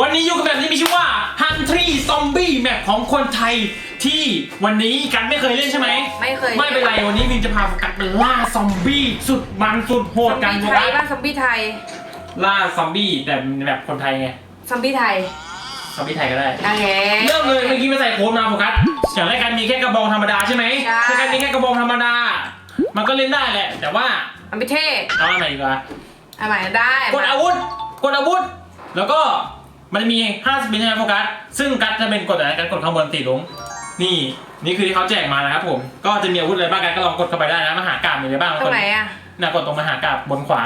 วันนี้อยู่กับแบบที่มีชื่อว่า Country Zombie Map ของคนไทยที่วันนี้กันไม่เคยเล่นใช่ไหมไม่เคย ไม่เป็นไรวันนี้วินจะพาโฟกัสไปล่าซอมบี้สุดมันสุดโหซดอมกันบี้โฟไทกัยสบ้างซอมบี้ไทยล่าซอมบี้แต่แบบคนไทยไงซอมบี้ไทยซอมบี้ไทยก็ได้ โอเค เริ่มเลยเมื่อกี้ไปใส่โค้ดมาโฟกัสอย่างแรกกันมีแค่กระบองธรรมดาใช่ไหมใช่ ถ้ากันมีแค่กระบองธรรมดา มันก็เล่นได้แหละ แต่ว่าซอมบี้เท่เอาอันไหนดีกว่าเอาใหม่ได้กดอาวุธกดอาวุธ แล้วก็ มันจะมี5สปินใช่ไหมโฟกัส ซึ่งกัดจะเป็นกดอะไรกันกดข้างบนตีลง นี่ นี่คือที่เขาแจกมานะครับผม ก็จะมีอาวุธอะไรบ้างกันก็ลองกดเข้าไปได้นะมหากาบมีอะไรบ้างตรงไหนอะน่ะกดตรงมหากาบบนขวา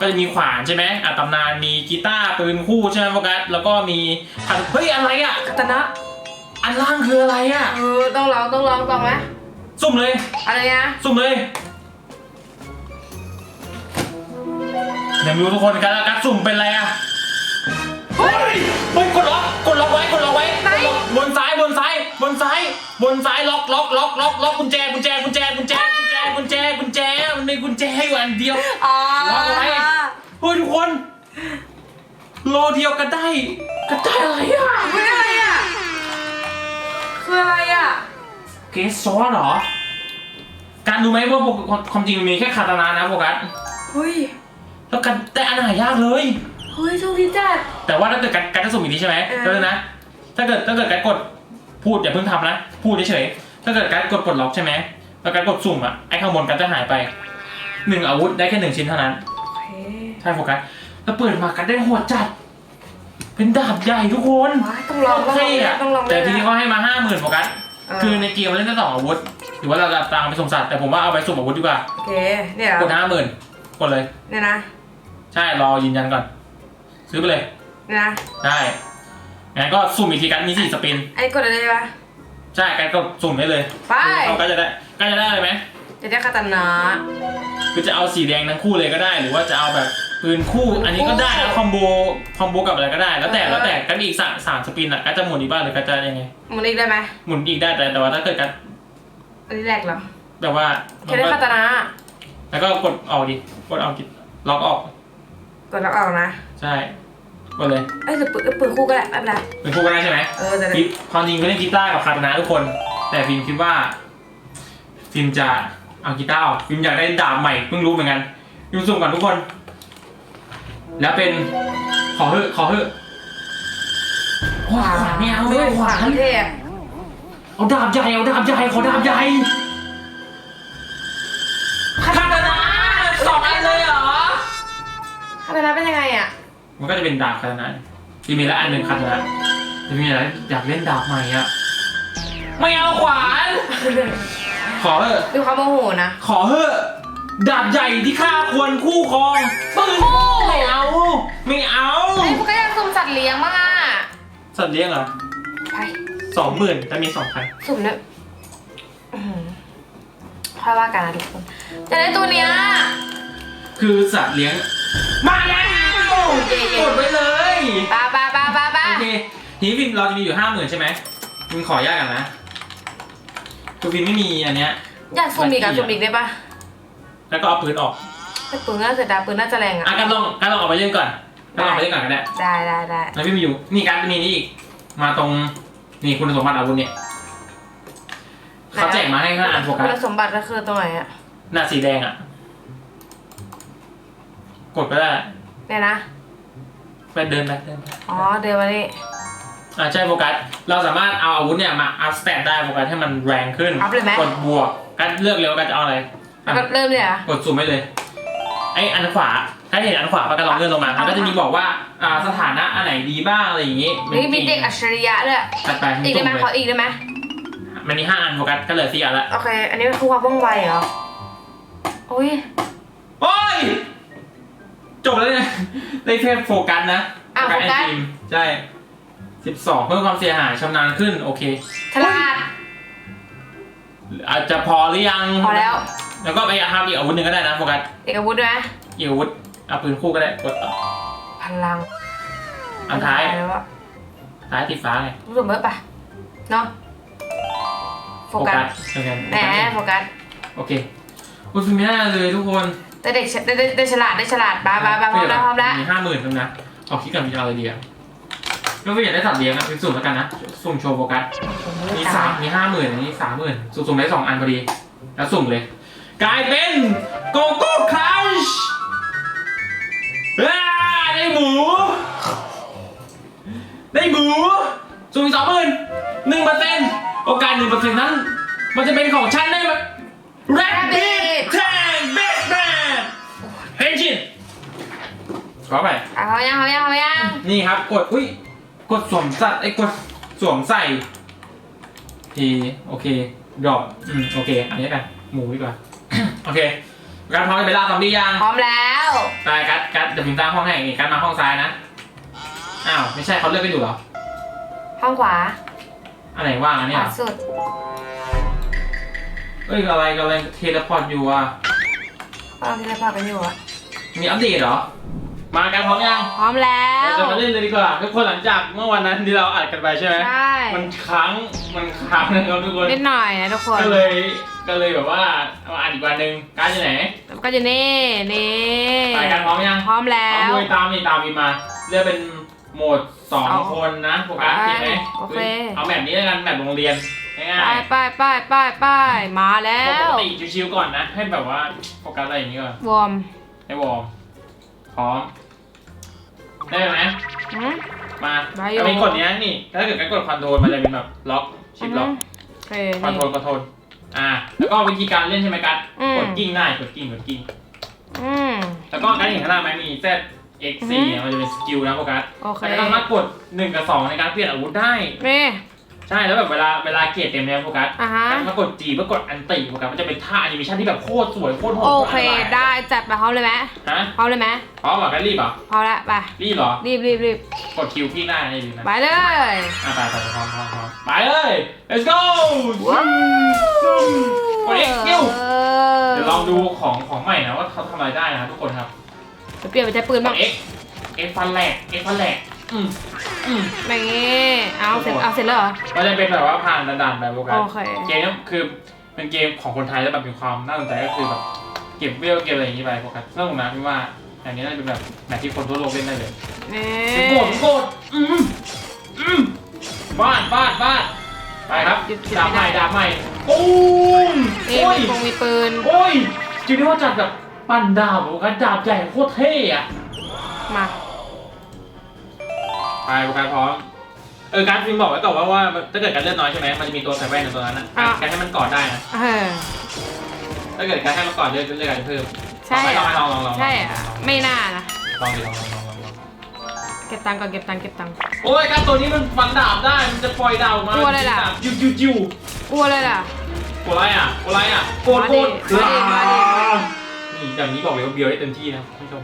ก็จะมีขวานใช่ไหมอะตำนานมีกีตาร์ปืนคู่ใช่ไหมโฟกัส แล้วก็มีขันเฮ้ยอะไรอะคาตานะอันล่างคืออะไรอะ เออต้องลองต้องลองต้องไหมสุ่มเลย อะไรนะสุ่มเลยเดี๋ยวไม่รู้ทุกคนกันแล้วกัดสุ่มเป็นอะไรอะ เฮ้ยเฮ้ยกดล็อกกดล็อกไว้กดล็อกไว้กดล็อกบนซ้ายบนซ้ายบนซ้ายบนซ้ายล็อกล็อกล็อกล็อกล็อกกุญแจกุญแจกุญแจกุญแจกุญแจกุญแจกุญแจมันมีกุญแจอยู่อันเดียวอ๋อล็อกเอาไว้เฮ้ยทุกคน โลเดียวกันได้กันได้อะไรอะคืออะไรอะคืออะไรอะเกสซอสเหรอ การดูไหมว่าปกความจริงมันมีแค่คาตานานะโฟกัสเฮ้ยแล้วกันแต่อันหายากเลย เฮ้ยโชคดีจัด แต่ว่าถ้าเกิดการการจะสุ่มอีกทีใช่ไหมเออ ก็เลยนะ ถ้าเกิดถ้าเกิดการกดพูดอย่าเพิ่งทำนะ พูดเฉยๆ ถ้าเกิดการกดปลดล็อกใช่ไหมแล้วการกดสุ่มอะไอ้ข้างบนกันจะหายไปหนึ่งอาวุธได้แค่หนึ่งชิ้นเท่านั้นโอเคใช่โฟกัสแล้วเปิดมากันได้โหดจัด เป็นดาบใหญ่ทุกคนว้ายต้องลองต้องลองเท่อะต้องลองแต่ทีนี้เขาให้มาห้าหมื่นโฟกัสเออคือในเกมมันเล่นได้สองอาวุธหรือว่าเราจะตามไปสุ่มสัตว์แต่ผมว่าเอาไปสุ่มอาวุธดีกว่าโอเคเนี่ยเหรกอดห้าหมื่นกดเลย เนี่ยนะ ใช่รอยืนยันก่อน ซื้อไปเลย เนี่ยนะได้งั้นก็สุ่มอีกทีกันมีสี่สปินอันนี้กดอะไรปะใช่กันก็สุ่มได้เลยไป เขาก็จะได้ก็จะได้อะไรไหมจะได้คาตานะ คือจะเอาสีแดงทั้งคู่เลยก็ได้ หรือว่าจะเอาแบบปืนคู่ อันนี้ก็ได้แล้วคอมโบคอมโบกับอะไรก็ได้ แล้วแต่แล้วแต่กันอีกสามสามสปินอะก็จะหมุนอีกบ้างหรือก็จะยังไงมันอีกได้ไหมหมุนอีกได้แต่แต่ว่าถ้าเกิดกันอันนี้แรกเหรอแบบว่าแค่ได้คาตานะ แล้วก็กดออกดิกดเอากิล็อกออก กดแล้วเอานะ ใช่ กดเลยเอ้ยหรือปืนปืนคู่ก็ได้ไม่เป็นไรเป็นคู่ก็ได้ใช่ไหมเออจะได้ฟิล์มความจริงก็เล่นกีตาร์กับคาตานะทุกคน แต่ฟิล์มคิดว่าฟิล์มจะเอากีตาร์ออกฟิล์มอยากได้ดาบใหม่เพิ่งรู้เหมือนกันฟิล์มสุ่มก่อนทุกคน แล้วเป็นขอเถอะขอเถอะขวานไม่เอาไม่เอาขวานเท่อะเอาดาบใหญ่เอาดาบใหญ่ขอดาบใหญ่คาตานะสองอันเลยเหรอ คาตานะเป็นยังไงอะ มันก็จะเป็นดาบคาตานะที่มีละอันหนึ่งคาตานะจะมีอะไรอยากเล่นดาบใหม่อะไม่เอาขวาน ขอเถอะดูความโมโหนะ ขอเถอะดาบใหญ่ที่ข้าควรคู่ครองปืนไม่เอาไม่เอาเฮ้ยพวกก็อยากสุ่มสัตว์เลี้ยงบ้างอะสัตว์เลี้ยงเหรอไปสองหมื่นจะมีสองพันสุ่มเนี่ยอื้อหือค่อยว่ากันนะทุกคนจะได้ตัวเนี้ยคือสัตว์เลี้ยงมาแล้ว เย่ๆกดไปเลยป้าป้าป้าป้าป้าโอเคทีนี้ฟิล์มเราจะมีอยู่ห้าหมื่นใช่ไหมฟิล์มขอยากกันนะคือฟิล์มไม่มีอันเนี้ยอยากสุ่มอีกอะสุ่มอีกได้ปะแล้วก็เอาปืนออกแต่ปืนน่าเสียดายปืนน่าจะแรงอะอะกันลองกันลองเอาไปเล่นก่อนกันลองเอาไปเล่นก่อนก็ได้ได้ได้ได้แล้วพี่มีอยู่นี่การมีนี่อีกมาตรงนี่คุณสมบัติอาวุธเนี่ยเขาแจกมาให้ห้าอันโฟกัคุสณสมบัติก็คือตรงไหนอะหน้าสีแดงอะกดก็ได้ เนี่ยนะ ไปเดินไปเดินไปอ๋อเดินมานี่อ่าใช่โฟกัส เราสามารถเอาอาวุธเนี่ยมาอัพสเตตได้โฟกัสให้มันแรงขึ้น อัพเลยไหมกดบวกกันเลือกเร็วกันจะเอาอะไรแล้อะวก็เริ่มเลยเหรอะ กดซูมไว้เลย ไออันขวา ถ้าเห็นอันขวาปะก็ลองเลื่อนลงมา มันก็จะมีบอกว่าอ่าสถานะอันไหนดีบ้างอะไรอย่างงี้นี่มีเด็กอัจฉริยะด้วยตัดไปอีกได้ไหมสุ่ขออีกได้ไหมมันมีห้าอันโฟกัสก็เหลือสี่อันละ โอเค อันนี้คือความว่องไวเหรอโอ้ย โอ้ย จบแล้วเนี่ยได้แค่โฟกัสนะอะโฟกัสไอทีมใช่สิบสองเพิ่มความเสียหายชำนาญขึ้นโอเค ฉลาด อาจจะพอหรือยัง พอแล้ว แล้วก็ไปทำอีกอาวุธหนึ่งก็ได้นะโฟกัสเอกอาวุธด้วยไหมอีกอาวุธเอาปืนคู่ก็ได้กดต่อพลังอันท้ายแล้วอะท้ายติดฟ้าไงรู้สึกเบิร์ดปะเนาะโฟกัสเหมือนกันแหมโฟกัสโอเคคุณฟิไม่น่าเลยทุกคน ได้เด็กฉได้ได้ได้ฉลาดได้ฉลาดบ้าบ้าบ้าพร้อมแล้วพร้อมแล้ว มีห้าหมื่นแล้วนะเอาคิดกันมีอะไรดีอะก็ไม่อยากได้สัตว์เลี้ยงนะเป็นสุ่มแล้วกันนะสุ่มโชว์โฟกัสมีสามมีห้าหมื่นอันนี้สามหมื่นสุ่มได้สองอันพอดี แล้วสุ่มเลย กลายเป็นโกโก้ครัชว้าได้หมู ได้หมูสุ่มสองหมื่นหนึ่งเปอร์เซ็นต์โอกาสหนึ่งเปอร์เซ็นต์นั้น มันจะเป็นของฉันได้ไหม Rabbit Tank Batman เฮ นชินขอไปอะเขายังเขายังเขายังนี่ครับ กด อุ้ย กดสวมสัตว์ไอ้ยกดสวมใส่ทีโอเคดรอปอืมโอเค อันนี้กันหมูดีกว่า โอเคการพร้อมจะไปล่าซอมบี้ยัง พร้อมแล้วไปกัดกัดเดี๋ยวพิมพ์ตั้งห้องให้นี่กัดมาห้องซ้ายนะ อ้าว ไม่ใช่เขาเลือกกันอยู่เหรอ ห้องขวาอันไหนว่างอันขนี้เหวารอสุดเอ้ยอะไรกำลังเทเลพอร์ตอยู่อะ เราที่เราพากันอยู่อะ มีอัปเดตเหรอ มากันพร้อมยังพร้อมแล้วเราจะมาเล่นเลยดีกว่าทุกคนหลังจากเมื่อวันนั้นที่เราอัดกันไปใช่ไหมใช่ มันค้างมันค้างนะครับทุกคนนิดหน่อยนะทุกคนก็เลยก็เลยแบบว่าเอาอ่านอีกวันหนึ่งการอยู่ไหนแล้วก็จะนี่นี่ไปกันพร้อมยังพร้อมแล้เอาว ด้วยตามนี่ตามวีมาเลือกเป็นโหมดสองเอาคนนะโฟกัสไปเห็นไหมโอเค เอาแบบนี้แล้วกันแบบโรงเรียนง่ายไปไปไปไปไปมาแล้ๆปวกติชิวๆก่อนนะให้แบบว่าโฟกัสอะไรอย่างนี้ก่อนวอร์ม ให้วอร์มพร้อม ได้ไหมหืมมาได้อยู่จะมีกดเนี้ยนี่ ถ้าเกิดการกดคอนโทรลมันจะเป็นแบบล็อกชิปล็อกโอเคคอนนี่โทรลคอนโทรลอ่า แล้วก็วิธีการเล่นใช่ไหมกัดอืมกดกิ้งได้กดกิ้งกดกิ้ง อืม แล้วก็การเห็นข้างล่างไหมมี Z X อือฮึ 4เนี่ยมันจะเป็นสกิลนะโฟกัสโอเคแล้วก็สามารถกด 1 กับ 2 ในการเปลี่ยนอาวุธได้นี่ ใช่แล้วแบบเวลาเวลาเกรดเต็มเนี่ยโฟกัสอะฮะ ถ้ากด G เพื่อกดอันติโฟกัสมันจะเป็นท่าแอนิเมชันที่แบบโคตรสวยโคตรโหดโอเคโตรอันตรายได้จัดไปพร้อมเลยไหมฮะพร้อมเลยไหมพร้อมเหรอกันรีบเหรอพร้อมแล้วไปรีบเหรอ รีบรีบรีบกดคิวพี่ได้นะอย่าลืมนะไปเลย อะไปไปไปพร้อมพร้อมพร้อมไปเลย let's go กด X คิวเดี๋ยวลองดูของของใหม่นะว่าเขาทำอะไรได้นะทุกคนครับ เดี๋ยวเปลี่ยนไปใช้ปืนกบ้างด X X ฟันแหลก X ฟันแหลกอืม อืมนี่เอาเสร็จเอาเสร็จแล้วเหรอ ก็จะเป็นแบบว่าผ่านด่านๆไปโฟกัสโอเค เกมนี้คือเป็นเกมของคนไทยแล้วแบบมีความน่าสนใจก็คือแบบเก็บเวลเก็บอะไรอย่างนี้ไปโฟกัสสนุกนะพี่ว่าอย่างนี้น่าจะเป็นแบบแบบที่คนทั่วโลกเล่นได้เลยนี่โกรธโกรธอืมอืมฟาดฟาดฟาดไปครับดาบใหม่ดาบใหม่ปุ้มนี่โอ้ยมีปงมีปืน โอ้ยจริงๆว่าจัดแบบปั่นดาบโฟกัสดาบใหญ่โคตรเท่อะมา ไปโฟกัสพร้อม เออการฟิล์มบอกไว้ก่อนว่าว่าถ้าเกิดการเลือดน้อยใช่ไหมมันจะมีตัวใส่แว่นในตัวนั้นนะการให้มันกอดได้นะ เออ ถ้าเกิดการให้มันกอดเลือดเลือดการจะเพิ่มใช่ลองอะไหมลองลองลองใช่อะไม่น่านะ ลองดิลองลองลองลองลองเก็บตังค์ก่อนเก็บตังค์เก็บตังค์ โอ้ยการตัวนี้มันฟันดาบได้ มันจะปล่อยดาบออกมากลัวเลยล่ะ จิวจิวจิวกลัวเลยล่ะ กลัวอะไรอะกลัวอะไรอะโกรธมาโกดิรธมาดิมาดิ นี่อย่างนี้บอกเลยว่าเบียวได้เต็มที่นะท่านผู้ชม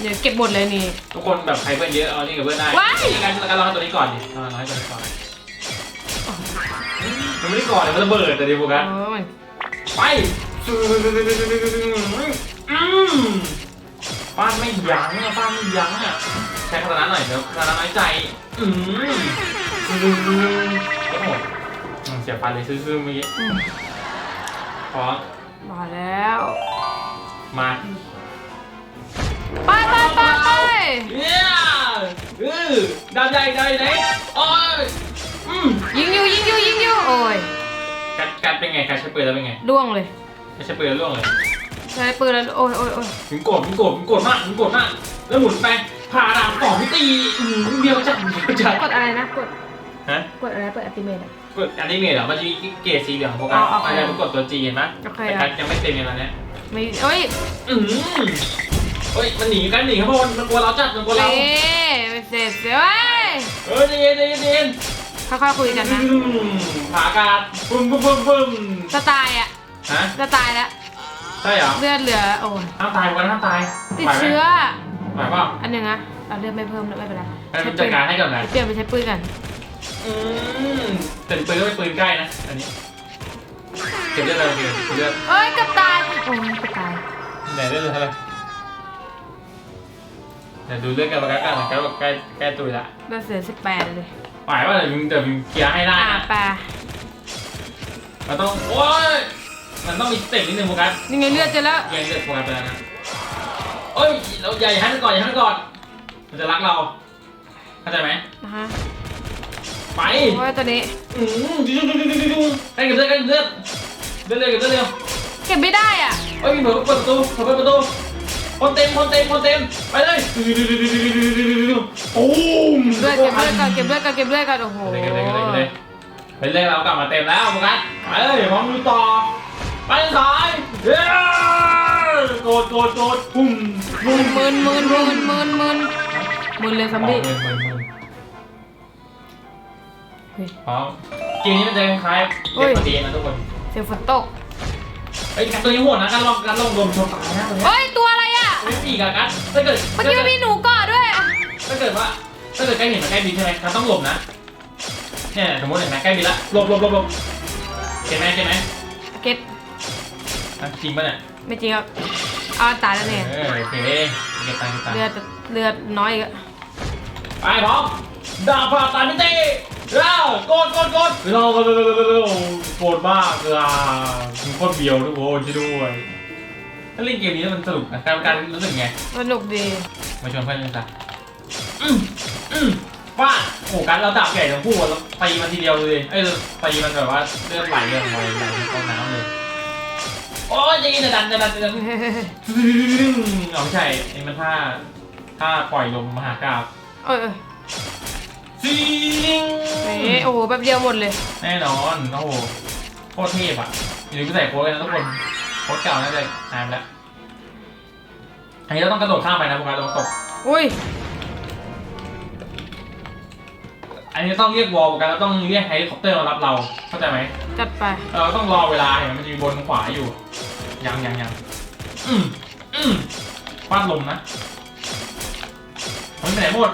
เดี๋ยวเก็บหมดเลยนี่ ทุกคนแบบใครเพื่อนเยอะเอานี่กับเพื่อนได้ว้ายนี่การการลองให้ตัวนี้ก่อนดิลองให้ตัวนี้ก่อนมันไม่ได้ก่อนเลยมันระเบิดแต่ดิโฟกัสเออมันไปอืมป้านไม่ยั้งอะป้านไม่ยั้งอะใช้คาถาหน่อยเดี๋ยวคาถาน้อยใจ อืมโอ้โหอืมเสียฟันเลยซื่อๆเมื่อกี้อืมพร้อมมาแล้ว มา ไปไปไปไปเย้เออดาวใหญ่ดาวใหญ่โอ้ยอืมยิงอยู่ยิงอยู่ยิงอยู่โอ้ยกัดกัดเป็นไงกัดใช้ปืนแล้วเป็นไงล่วงเลยใช้ปืนแล้วล่วงเลยใช้ปืนแล้วโอ้ยโอ้ยโอ้ยถึงโกรธถึงโกรธถึงโกรธมากถึงโกรธมากแล้วหมุนไปผ่าดาบสองพี่ตีอืมเดียวจัดเดียวจัดกดอะไรนะกดฮะกดอะไรเปิดอัลติเมทอะกดอันนี้เมทเหรอมันจะมีเกรดสีเหลืองโฟกัสอ๋อโอเคอันนี้มันกดตัวจีเห็นไหมโอเคแต่กัดยังไม่เต็มเลยตอนเนี้ยไม่เอ้ย อืม เฮ้ยมันหนีกันหนีครับพวกมันกลัวเราจัดมันกลัวเราเอ๊ะไม่เสร็จเว้ยเออใจเย็นใจเย็นใจเย็นค่อยๆคุยกันนะอืมผ่าอากาศปึ้มปึ้มปึ้มปึ้มจะตายอะฮะจะตายแล้วใช่เหรอเลือดเหลือโอ้ยห้ามตายกันห้ามตายติดไหวไหมเชื้อไหวเปล่าอันหนึ่งนะเอาเลือดไม่เพิ่มแล้วไม่เป็นไรให้มันจัดการให้ก่อนนะเปลี่ยนไปใช้ปืนกันอืมแต่ปืนก็เป็นปืนใกล้นะอันนี้เก็บเลือดอะไรเก็บเลือดเอ้ยเกับตายโอ้ยเกับตายไหนเลือดเท่าไหร่เดี๋ยวดูเลือดกันประกันกันกันใกล้ใกล้ตุยละเลือดเสือสิบแปดเลยไหวป่ะเดี๋ยวมึงเดี๋ยวมึงเคลียร์ให้ได้อ่านะปลามันต้องโอ้ยมันต้องมีสเต็ปนิดนึงโฟกัสนี่ไงเลือดเจอแล้วเกมเลือดโฟกัสไปแล้วนะเอ้ยเราใหญ่ให้มันก่อนอย่าให้มันก่อนมันจะรักเราเข้าใจไหมนะฮะไปโอ้ยตัวนี้อืมดูดูดูดูดูดูใกล้เก็บเลือดใกล้เก็บเลือดเลือดเร็วเก็บเลือดเร็วเก็บไม่ได้อะเฮ้ยเปิดเปิดประตูเปิดประตู คนเต็มคนเต็มคนเต็มไปเลยโอ้มเลือดเก็บเลือดก่อนเก็บเลือดก่อนเก็บเลือดก่อนโอ้โหเก็บเลยเก็บเลยเก็บเลยไปเลยเรากลับมาเต็มแล้วโฟกัสไปเลยพร้อมดูต่อไปสายเย้โกดโกดโกดพุ่มพุ่มมืนหมื่นหมื่นหมื่นหมืนมืนเลยซัมบี้เมืนเมืนเมืนเฮ้ยพร้อมเกมนี้มันจะคล้ายเด็กยประเดียนะทุกคนเสียงฝนตกเฮ้ยตัวนี้โหดนะการลองการลองโดนชนตายนะตัวนี้เฮ้ย อะไรอะไม่ปีกอะกันถ้าเกิดเมื่อกี้มันมีหนูเกาะด้วยอะถ้าเกิดว่าถ้าเกิดใกล้เห็นมันใกล้บินใช่ไหมการต้องหลบนะเนี่ยสมมติเห็นไหมใกล้บินละหลบหลบหลบหลบเห็นไหมเห็นไหมเก็ตอะจริงปะเนี่ยไม่จริงครับเอาตายแล้วเนี่ยเออโอเคเก็บตังค์เก็บตังค์เลือดเลือดน้อยอีกอะไปพร้อมดาบพาตามิเต้แล้วโกดโกดโกดเราโกดโกดมากเลยอะมีโคตรเบียวทุกคนช่วยด้วย ถ้าเล่นเกมนี้แล้วมันสนุกนะการการรู้สึกไง สนุกดีมาชวนเพื่อนเล่นซะอืมอืมฟาดโอ้กันเราดาบใหญ่ทั้งคู่อะเราตีมันทีเดียวเลยเอ้ยเราตีมันแบบว่าเลือดไหลเลือดไหลไหลเข้าน้ำเลย โอ้ยอยังงี้จะดันจะดันจะดันเอาไม่ใช่ไอ้มันท่าท่าปล่อยลมมหากราบเออเออซิงเอ๊ะโอ้โหแป๊บเดียวหมดเลย แน่นอน โอ้โหโคตรเทพอะอย่าลืมไปใส่โค้ดกันนะทุกคน โค้ดเก่าน่าจะหายไปแล้วอันนี้เราต้องกระโดดข้ามไปนะพวกเราต้องตก อุ้ย อันนี้ต้องเรียกวอลกันแล้วต้องเรียกเฮลิคอปเตอร์มารับเรา เข้าใจไหมจัดไป เออต้องรอเวลาเห็นไหมมันจะมีบนขวาอยู่ ยังยังยังอืมอืมฟาดลมนะมันไปไหนหมด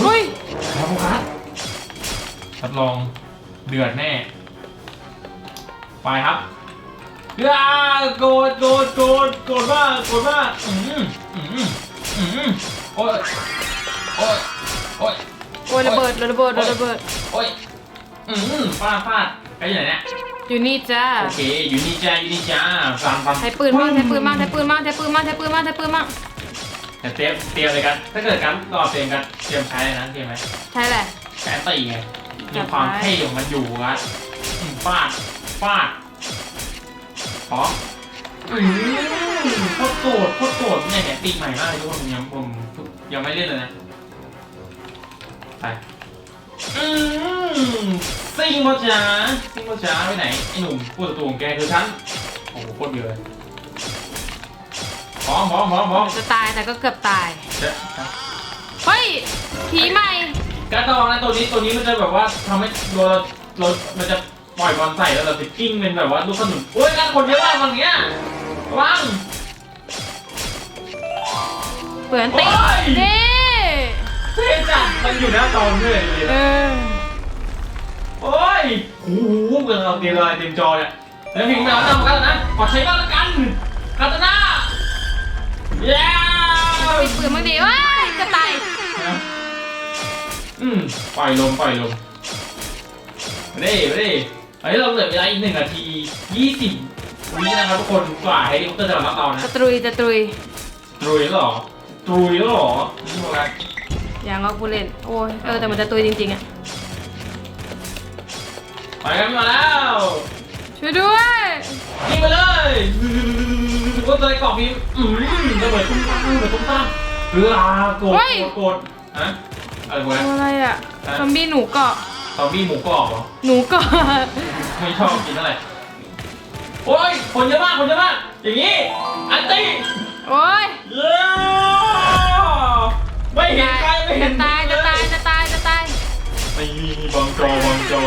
อุ้ยครับพวกครับรับรองเดือดแน่ ไปครับ เอ้าโกรธโกรธโกรธโกรธมากโกรธมากอืมอืมอืมโอ้ยโอ้ยโอ้ยโอ้ยระเบิดระเบิดระเบิด โอ้ยอืมฟาดฟาดไปอยู่ไหนเนี่ยอยู่นี่จ้า โอเคอยู่นี่จ้าอยู่นี่จ้าฟังฟังใช้ปืนมั่งใช้ปืนมั่งใช้ปืนมั่งใช้ปืนมั่งใช้ปืนมั่งใช้ปืนมั่งเดี๋ยวเตรียมเตรียมเลยกัน ถ้าเกิดกันรอเตรียมกันเตรียมใช้เลยนะเตรียมไหมใช่แหละใช้ตีไงมีความเท่ของมันอยู่ครับอืมฟาดฟาด พร้อมอืมโคตรโกรธโคตรโกรธเนี่ยเนี่ยตีใหม่มากเลยทุกคนผมยังผมยังไม่เล่นเลยนะไปอืมซิงพ่อจ๋าซิงพ่อจ๋าไปไหนไอ้หนุ่มพูดตัวของแกคือฉันโอ้โหโคตรเยอะเลยพร้อมพร้อมพร้อมพร้อมจะตายแต่ก็เกือบตายเดี๋ยวเฮ้ย ผีใหม่ การระวังนะตัวนี้ตัวนี้มันจะแบบว่าทำให้ตัวเราเรามันจะ ปล่อยบอลใส่แล้วเราจะกิ้งเป็นแบบว่าลูกขนุนโอ้ยการคนเยอะมากฝั่งเนี้ยระวัง เปลือนติโอ้ย นี่เท่จัดมันอยู่หน้าจอด้วยเลยเอนะอโอ้ยโอ้โหเกินเราเต็มเลยเต็มจอเนี่ยแล้วพิงไปเอาตามกันนะขอใช้บ้างละกันคาตาน่าเย้ปิดปืนบ้างดีว้ายจะตายอืมปล่อยลมปล่อยลมมาดิมาดิ อันนี้เราเหลือเวลาอีกหนึ่งนาทียี่สิบวินะครับทุกคนกว่าเฮลิคอปเตอร์จะมารับเรานะจะตรุยจะตรุยตรุยแล้วเหรอตรุยแล้วเหรอนี่พวกกันอย่างก็กูเล่นโอ้ยเออแต่มันจะตรุยจริงๆอะไปกันมาแล้วช่วยด้วยยิงไปเลยก็เลยกล่องนี้อืมระเบิดตุ้มตั้มระเบิดตุ้มตั้มเรืออาโกรธโกรธโกรธฮะอะไรพวกนั้นอะไรอะซอมบี้หนูเกาะ ซอมบี้หมูกรอบเหรอ หนูเกาะไม่ชอบกินเท่าไหร่โอ้ยคนเยอะมากคนเยอะมาก อย่างนี้ อันตี้โอ้ยเย้ไม่เห็นใครไม่เห็จะนตายจะตายจะตายจะตายไม่มีบังจอบังจอ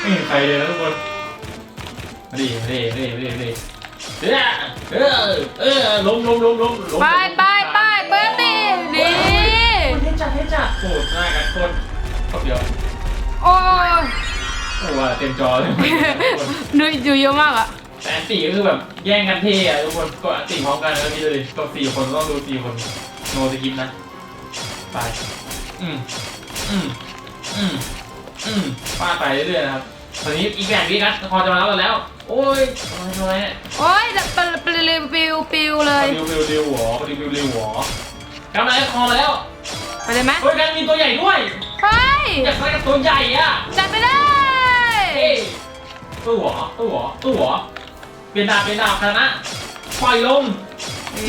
ไม่เห็นใครเลยนะทุกคนมาดิมาดิมาดิมาดิมาดิเออเออเออล้มล้มล้มล้มล้มไปไปไปเบอร์ตีนี่เทจัดเทจัดโกรธมากกันคนคนเดียว โอ้ยโอ้ว่าเต็มจอเลยดูดูเยอะมากอะแต่อันตีก็คือแบบแย่งกันเท่อะทุกคนกดอันตีพร้อมกันแล้วนี่เลยกดสี่คนต้องดูสี่คนโนสกิปนะไปอืมอืมอืมอืมฟาดไปเรื่อยๆนะครับตอนนี้อีกแบบนี้ครับพอจะมาแล้วเราแล้ว โอ้ยทำไมทำไมเนี่ยโอ้ยปลิปลิปิวปิวเลยดิวดิวดิวหัวดิวดิวดิวหัวกำลังจะคอมาแล้วไปเลยไหมเฮ้ยกันมีตัวใหญ่ด้วยไป อยากไปกับตัวใหญ่อะจัดไปเลยเอ้ยตู้หัวตู้หัวตู้หัวเปลี่ยนดาบเปลี่ยนดาบคณะปล่อยลมจริง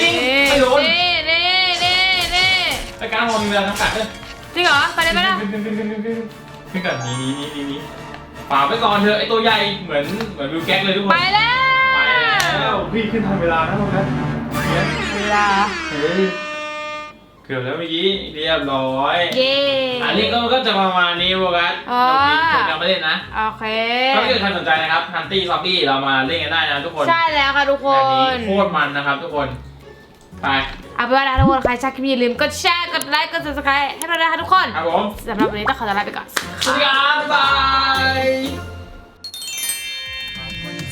จริงจริงไม่โดนนี่นี่นี่นี่รายการพอมีเวลาจำกัดด้วยจริงเหรอไปเลยไหมล่ะขึ้นขึ้นขึ้นขึ้นขึ้นขึ้นก่อนนี่นี่นี่นี่นี่ป่าไปก่อนเถอะไอตัวใหญ่เหมือนเหมือนวิวแก๊กเลยทุกคนไปแล้วไปแล้วพี่ขึ้นทันเวลานะพวกนั้นเวลาเฮ้ย เกือบแล้วเมื่อกี้เรียบร้อย เย้ อันนี้ก็ก็จะประมาณนี้โฟกัสอ๋อ เราพี่คนยังไม่เล่นนะโอเค ถ้าเกิดใครสนใจนะครับฮันตี้ซอมบี้เรามาเล่นกันได้นะทุกคนใช่แล้วค่ะทุกคแบบนี้น โคตรมันนะครับ ทุกคน ไปเอาเป็นว่านะทุกคนใครชอบคลิปนี้อย่าลืมกดแชร์ กดไลค์ กด subscribe ให้เราด้วยนะคะทุกคนครับผมสำหรับวันนี้ต้องขอตัวลาไปก่อน สวัสดีครับบ๊ายบาย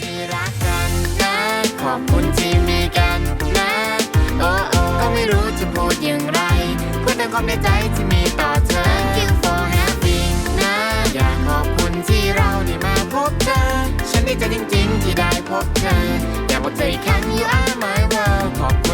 ที่รักกันนะขอบคุณที่มีกันนะ โอ้โอ้ก็ไม่รู้จะพูดอย่างไรพูดแต่ ความในใจที่มีต่อเธอ Thank you for having นะอยากขอบคุณที่เราได้มาพบเธอ ฉันดีใจจริงๆที่ได้พบเธออยากบอกเธออีกครั้ง you are my world ขอบคุณ